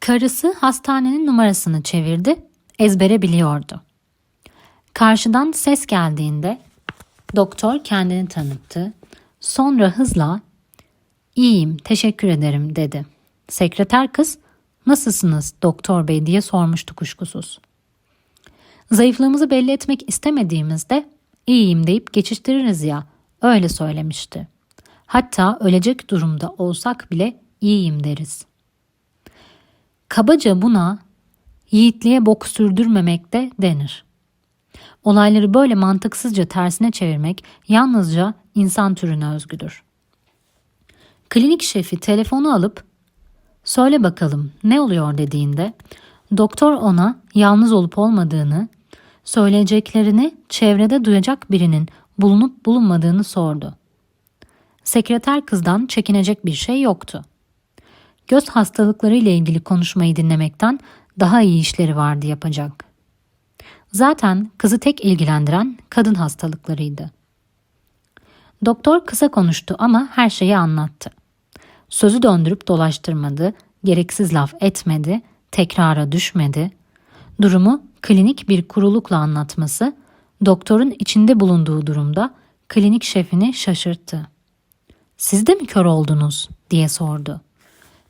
Karısı hastanenin numarasını çevirdi, ezbere biliyordu. Karşıdan ses geldiğinde doktor kendini tanıttı. Sonra hızla "İyiyim, teşekkür ederim." dedi. Sekreter kız "Nasılsınız doktor bey?" diye sormuştu kuşkusuz. Zayıflığımızı belli etmek istemediğimizde "İyiyim." deyip geçiştiririz ya, öyle söylemişti. Hatta ölecek durumda olsak bile iyiyim deriz. Kabaca buna yiğitliğe bok sürdürmemek de denir. Olayları böyle mantıksızca tersine çevirmek yalnızca insan türüne özgüdür. Klinik şefi telefonu alıp söyle bakalım ne oluyor dediğinde doktor ona yalnız olup olmadığını, söyleyeceklerini çevrede duyacak birinin bulunup bulunmadığını sordu. Sekreter kızdan çekinecek bir şey yoktu. Göz hastalıkları ile ilgili konuşmayı dinlemekten daha iyi işleri vardı yapacak. Zaten kızı tek ilgilendiren kadın hastalıklarıydı. Doktor kısa konuştu ama her şeyi anlattı. Sözü döndürüp dolaştırmadı, gereksiz laf etmedi, tekrara düşmedi. Durumu klinik bir kurulukla anlatması, doktorun içinde bulunduğu durumda klinik şefini şaşırttı. Siz de mi kör oldunuz diye sordu.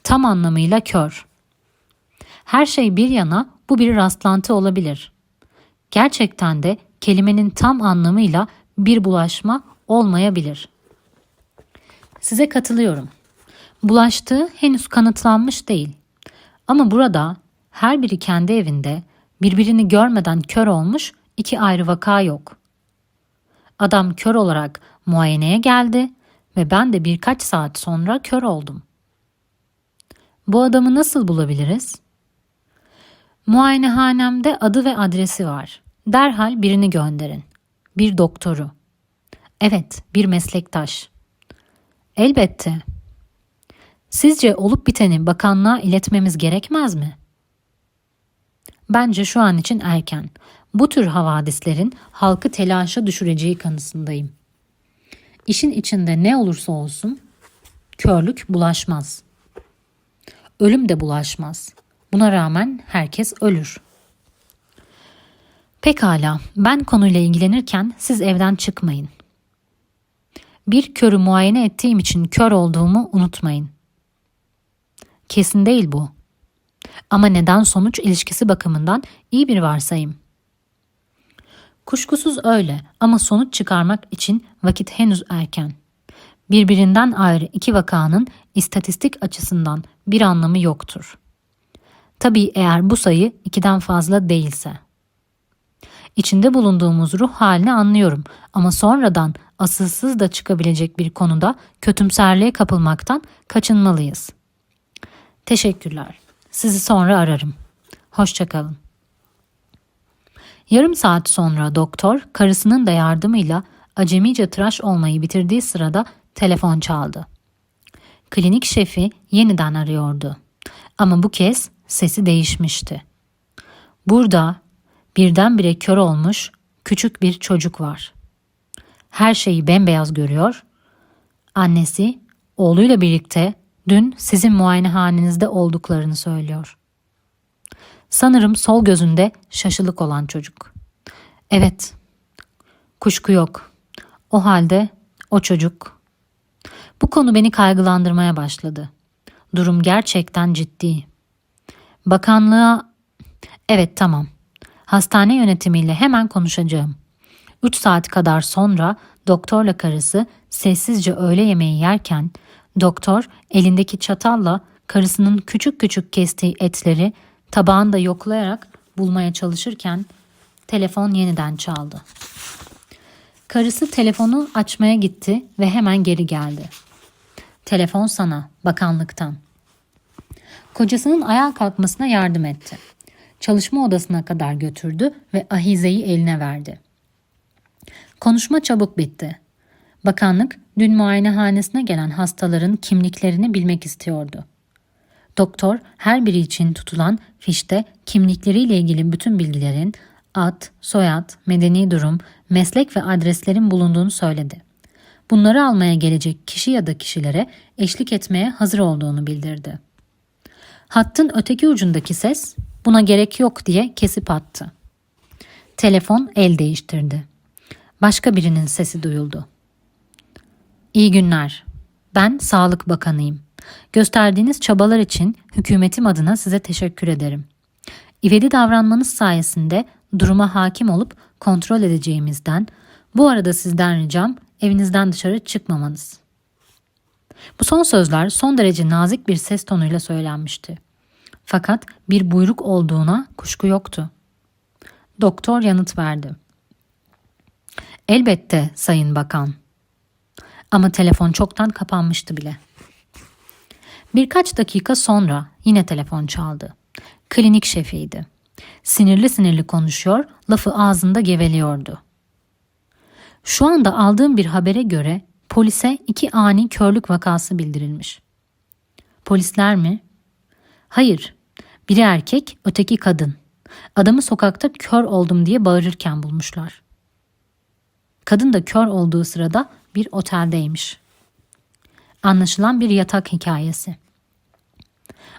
Tam anlamıyla kör. Her şey bir yana bu bir rastlantı olabilir. Gerçekten de kelimenin tam anlamıyla bir bulaşma olmayabilir. Size katılıyorum. Bulaştığı henüz kanıtlanmış değil. Ama burada her biri kendi evinde birbirini görmeden kör olmuş iki ayrı vaka yok. Adam kör olarak muayeneye geldi ve ben de birkaç saat sonra kör oldum. Bu adamı nasıl bulabiliriz? Muayenehanemde adı ve adresi var. Derhal birini gönderin. Bir doktoru. Evet, bir meslektaş. Elbette. Sizce olup biteni bakanlığa iletmemiz gerekmez mi? Bence şu an için erken. Bu tür havadislerin halkı telaşa düşüreceği kanısındayım. İşin içinde ne olursa olsun körlük bulaşmaz. Ölüm de bulaşmaz. Buna rağmen herkes ölür. Pekala, ben konuyla ilgilenirken siz evden çıkmayın. Bir körü muayene ettiğim için kör olduğumu unutmayın. Kesin değil bu. Ama neden sonuç ilişkisi bakımından iyi bir varsayım. Kuşkusuz öyle ama sonuç çıkarmak için vakit henüz erken. Birbirinden ayrı iki vakanın istatistik açısından bir anlamı yoktur. Tabii eğer bu sayı ikiden fazla değilse. İçinde bulunduğumuz ruh halini anlıyorum ama sonradan asılsız da çıkabilecek bir konuda kötümserliğe kapılmaktan kaçınmalıyız. Teşekkürler. Sizi sonra ararım. Hoşçakalın. Yarım saat sonra doktor karısının da yardımıyla acemice tıraş olmayı bitirdiği sırada telefon çaldı. Klinik şefi yeniden arıyordu. Ama bu kez sesi değişmişti. Burada birdenbire kör olmuş küçük bir çocuk var. Her şeyi bembeyaz görüyor. Annesi oğluyla birlikte dün sizin muayenehanenizde olduklarını söylüyor. Sanırım sol gözünde şaşılık olan çocuk. Evet, kuşku yok. O halde o çocuk. Bu konu beni kaygılandırmaya başladı. Durum gerçekten ciddi. Bakanlığa evet tamam. Hastane yönetimiyle hemen konuşacağım. 3 saat kadar sonra doktorla karısı sessizce öğle yemeği yerken doktor elindeki çatalla karısının küçük küçük kestiği etleri tabağında yoklayarak bulmaya çalışırken telefon yeniden çaldı. Karısı telefonu açmaya gitti ve hemen geri geldi. Telefon sana, bakanlıktan. Kocasının ayağa kalkmasına yardım etti. Çalışma odasına kadar götürdü ve ahizeyi eline verdi. Konuşma çabuk bitti. Bakanlık dün muayenehanesine gelen hastaların kimliklerini bilmek istiyordu. Doktor her biri için tutulan fişte kimlikleriyle ilgili bütün bilgilerin ad, soyad, medeni durum, meslek ve adreslerin bulunduğunu söyledi. Bunları almaya gelecek kişi ya da kişilere eşlik etmeye hazır olduğunu bildirdi. Hattın öteki ucundaki ses buna gerek yok diye kesip attı. Telefon el değiştirdi. Başka birinin sesi duyuldu. İyi günler. Ben Sağlık Bakanıyım. Gösterdiğiniz çabalar için hükümetim adına size teşekkür ederim. İvedi davranmanız sayesinde duruma hakim olup kontrol edeceğimizden, bu arada sizden ricam evinizden dışarı çıkmamanız. Bu son sözler son derece nazik bir ses tonuyla söylenmişti. Fakat bir buyruk olduğuna kuşku yoktu. Doktor yanıt verdi. Elbette Sayın Bakan. Ama telefon çoktan kapanmıştı bile. Birkaç dakika sonra yine telefon çaldı. Klinik şefiydi. Sinirli sinirli konuşuyor, lafı ağzında geveliyordu. Şu anda aldığım bir habere göre polise iki ani körlük vakası bildirilmiş. Polisler mi? Hayır. Biri erkek, öteki kadın. Adamı sokakta kör oldum diye bağırırken bulmuşlar. Kadın da kör olduğu sırada bir oteldeymiş. Anlaşılan bir yatak hikayesi.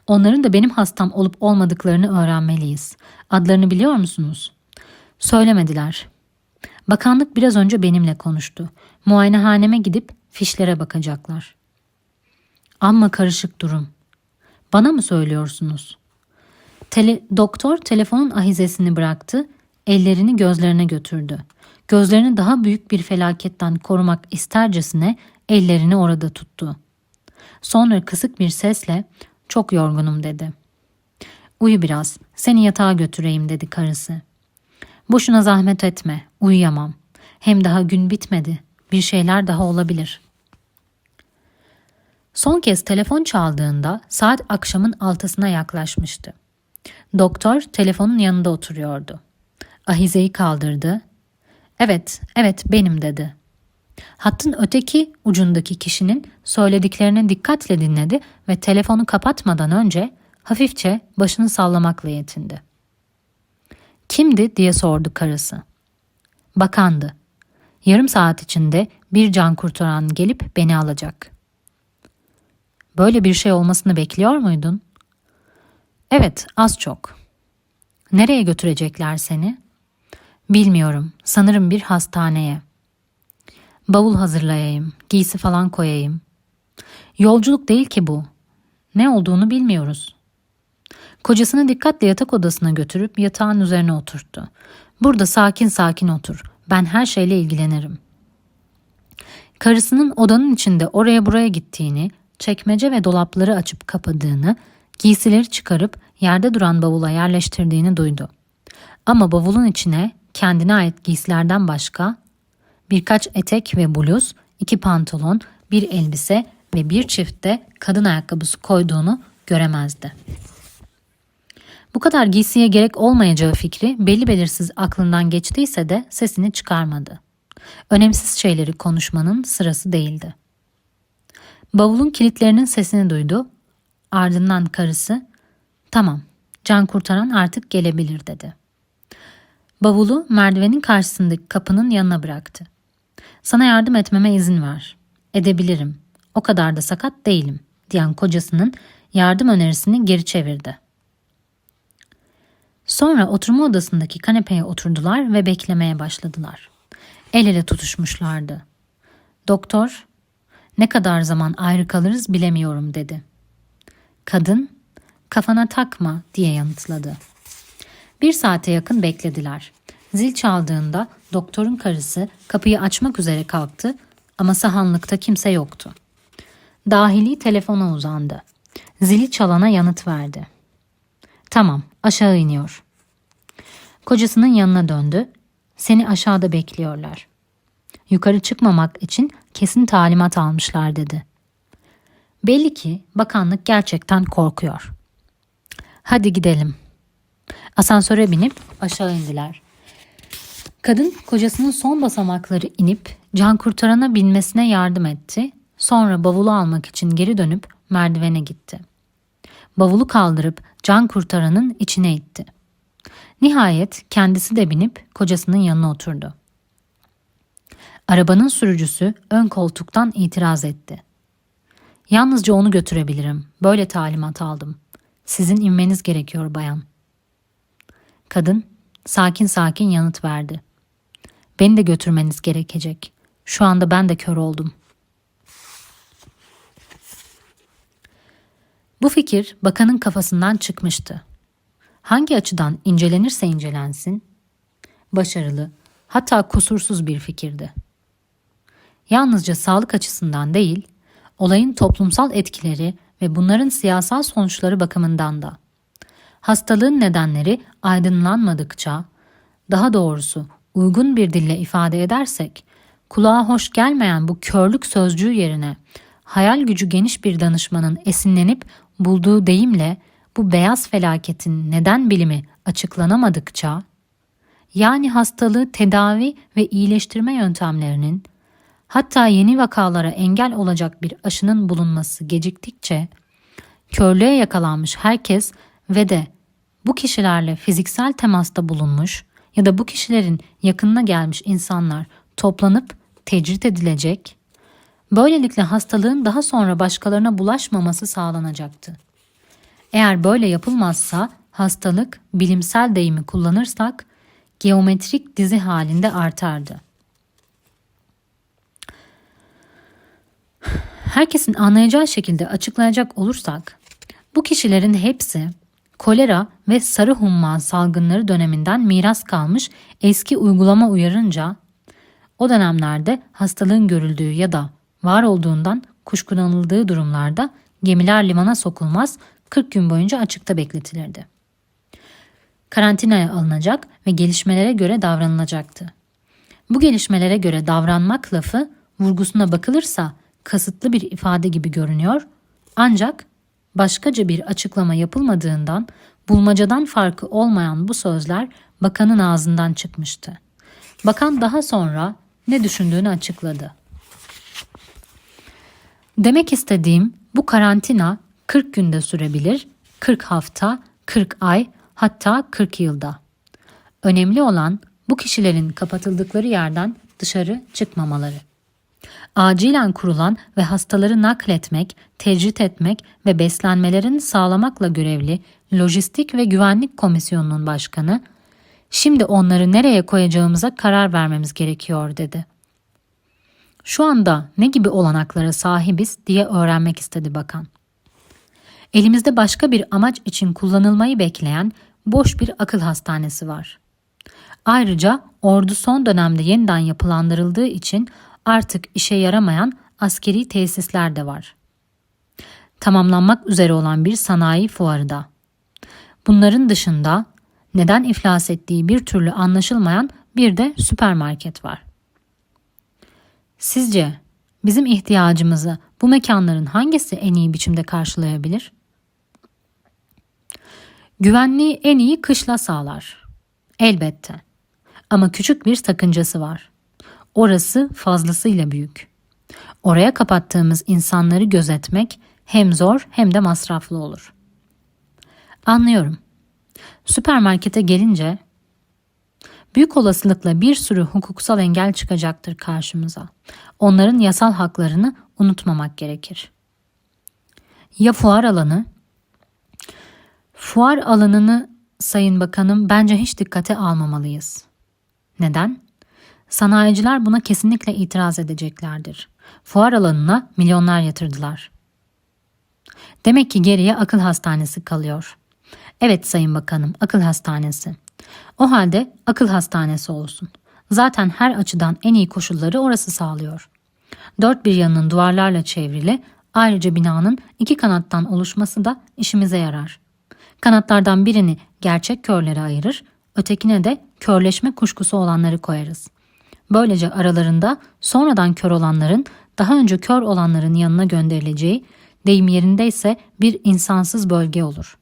Onların da benim hastam olup olmadıklarını öğrenmeliyiz. Adlarını biliyor musunuz? Söylemediler. Bakanlık biraz önce benimle konuştu. Muayenehaneme gidip fişlere bakacaklar. Amma karışık durum. Bana mı söylüyorsunuz? Tele, doktor telefonun ahizesini bıraktı, ellerini gözlerine götürdü. Gözlerini daha büyük bir felaketten korumak istercesine ellerini orada tuttu. Sonra kısık bir sesle çok yorgunum dedi. Uyu biraz, seni yatağa götüreyim dedi karısı. Boşuna zahmet etme, uyuyamam. Hem daha gün bitmedi, bir şeyler daha olabilir. Son kez telefon çaldığında saat akşamın altısına yaklaşmıştı. Doktor telefonun yanında oturuyordu. Ahizeyi kaldırdı. Evet, evet benim dedi. Hattın öteki ucundaki kişinin söylediklerini dikkatle dinledi ve telefonu kapatmadan önce hafifçe başını sallamakla yetindi. Kimdi diye sordu karısı. Bakandı. Yarım saat içinde bir can kurtaran gelip beni alacak. Böyle bir şey olmasını bekliyor muydun? Evet, az çok. Nereye götürecekler seni? Bilmiyorum. Sanırım bir hastaneye. Bavul hazırlayayım, giysi falan koyayım. Yolculuk değil ki bu. Ne olduğunu bilmiyoruz. Kocasını dikkatle yatak odasına götürüp yatağın üzerine oturttu. Burada sakin sakin otur. Ben her şeyle ilgilenirim. Karısının odanın içinde oraya buraya gittiğini, çekmece ve dolapları açıp kapadığını, giysileri çıkarıp yerde duran bavula yerleştirdiğini duydu. Ama bavulun içine kendine ait giysilerden başka birkaç etek ve bluz, iki pantolon, bir elbise ve bir çift de kadın ayakkabısı koyduğunu göremezdi. Bu kadar giysiye gerek olmayacağı fikri belli belirsiz aklından geçtiyse de sesini çıkarmadı. Önemsiz şeyleri konuşmanın sırası değildi. Bavulun kilitlerinin sesini duydu. Ardından karısı, "Tamam, can kurtaran artık gelebilir." dedi. Bavulu merdivenin karşısındaki kapının yanına bıraktı. Sana yardım etmeme izin ver. Edebilirim. O kadar da sakat değilim, diyen kocasının yardım önerisini geri çevirdi. Sonra oturma odasındaki kanepeye oturdular ve beklemeye başladılar. El ele tutuşmuşlardı. Doktor, ne kadar zaman ayrı kalırız bilemiyorum dedi. Kadın, kafana takma diye yanıtladı. Bir saate yakın beklediler. Zil çaldığında doktorun karısı kapıyı açmak üzere kalktı ama sahanlıkta kimse yoktu. Dahili telefona uzandı. Zili çalana yanıt verdi. Tamam, aşağı iniyor. Kocasının yanına döndü. Seni aşağıda bekliyorlar. Yukarı çıkmamak için kesin talimat almışlar dedi. Belli ki bakanlık gerçekten korkuyor. Hadi gidelim. Asansöre binip aşağı indiler. Kadın kocasının son basamakları inip can kurtarana binmesine yardım etti. Sonra bavulu almak için geri dönüp merdivene gitti. Bavulu kaldırıp can kurtaranın içine itti. Nihayet kendisi de binip kocasının yanına oturdu. Arabanın sürücüsü ön koltuktan itiraz etti. Yalnızca onu götürebilirim. Böyle talimat aldım. Sizin inmeniz gerekiyor bayan. Kadın sakin sakin yanıt verdi. Beni de götürmeniz gerekecek. Şu anda ben de kör oldum. Bu fikir bakanın kafasından çıkmıştı. Hangi açıdan incelenirse incelensin, başarılı, hatta kusursuz bir fikirdi. Yalnızca sağlık açısından değil, olayın toplumsal etkileri ve bunların siyasal sonuçları bakımından da. Hastalığın nedenleri aydınlanmadıkça, daha doğrusu uygun bir dille ifade edersek, kulağa hoş gelmeyen bu körlük sözcüğü yerine hayal gücü geniş bir danışmanın esinlenip bulduğu deyimle bu beyaz felaketin neden bilimi açıklanamadıkça, yani hastalığı tedavi ve iyileştirme yöntemlerinin, hatta yeni vakalara engel olacak bir aşının bulunması geciktikçe, körlüğe yakalanmış herkes ve de bu kişilerle fiziksel temasta bulunmuş ya da bu kişilerin yakınına gelmiş insanlar toplanıp tecrit edilecek, böylelikle hastalığın daha sonra başkalarına bulaşmaması sağlanacaktı. Eğer böyle yapılmazsa hastalık bilimsel deyimi kullanırsak geometrik dizi halinde artardı. Herkesin anlayacağı şekilde açıklayacak olursak bu kişilerin hepsi kolera ve sarı humma salgınları döneminden miras kalmış eski uygulama uyarınca o dönemlerde hastalığın görüldüğü ya da var olduğundan kuşkulanıldığı durumlarda gemiler limana sokulmaz 40 gün boyunca açıkta bekletilirdi. Karantinaya alınacak ve gelişmelere göre davranılacaktı. Bu gelişmelere göre davranmak lafı vurgusuna bakılırsa kasıtlı bir ifade gibi görünüyor ancak başkaca bir açıklama yapılmadığından bulmacadan farkı olmayan bu sözler bakanın ağzından çıkmıştı. Bakan daha sonra ne düşündüğünü açıkladı. Demek istediğim bu karantina 40 günde sürebilir, 40 hafta, 40 ay, hatta 40 yılda. Önemli olan bu kişilerin kapatıldıkları yerden dışarı çıkmamaları. Acilen kurulan ve hastaları nakletmek, tecrit etmek ve beslenmelerini sağlamakla görevli Lojistik ve Güvenlik Komisyonu'nun başkanı, şimdi onları nereye koyacağımıza karar vermemiz gerekiyor dedi. Şu anda ne gibi olanaklara sahibiz diye öğrenmek istedi bakan. Elimizde başka bir amaç için kullanılmayı bekleyen boş bir akıl hastanesi var. Ayrıca ordu son dönemde yeniden yapılandırıldığı için artık işe yaramayan askeri tesisler de var. Tamamlanmak üzere olan bir sanayi fuarı da. Bunların dışında neden iflas ettiği bir türlü anlaşılmayan bir de süpermarket var. Sizce bizim ihtiyacımızı bu mekanların hangisi en iyi biçimde karşılayabilir? Güvenliği en iyi kışla sağlar. Elbette. Ama küçük bir sakıncası var. Orası fazlasıyla büyük. Oraya kapattığımız insanları gözetmek hem zor hem de masraflı olur. Anlıyorum. Süpermarkete gelince büyük olasılıkla bir sürü hukuksal engel çıkacaktır karşımıza. Onların yasal haklarını unutmamak gerekir. Ya fuar alanı? Fuar alanını Sayın Bakanım bence hiç dikkate almamalıyız. Neden? Sanayiciler buna kesinlikle itiraz edeceklerdir. Fuar alanına milyonlar yatırdılar. Demek ki geriye akıl hastanesi kalıyor. Evet Sayın Bakanım, akıl hastanesi. O halde akıl hastanesi olsun. Zaten her açıdan en iyi koşulları orası sağlıyor. Dört bir yanının duvarlarla çevrili, ayrıca binanın iki kanattan oluşması da işimize yarar. Kanatlardan birini gerçek körlere ayırır, ötekine de körleşme kuşkusu olanları koyarız. Böylece aralarında sonradan kör olanların daha önce kör olanların yanına gönderileceği, deyim yerindeyse bir insansız bölge olur.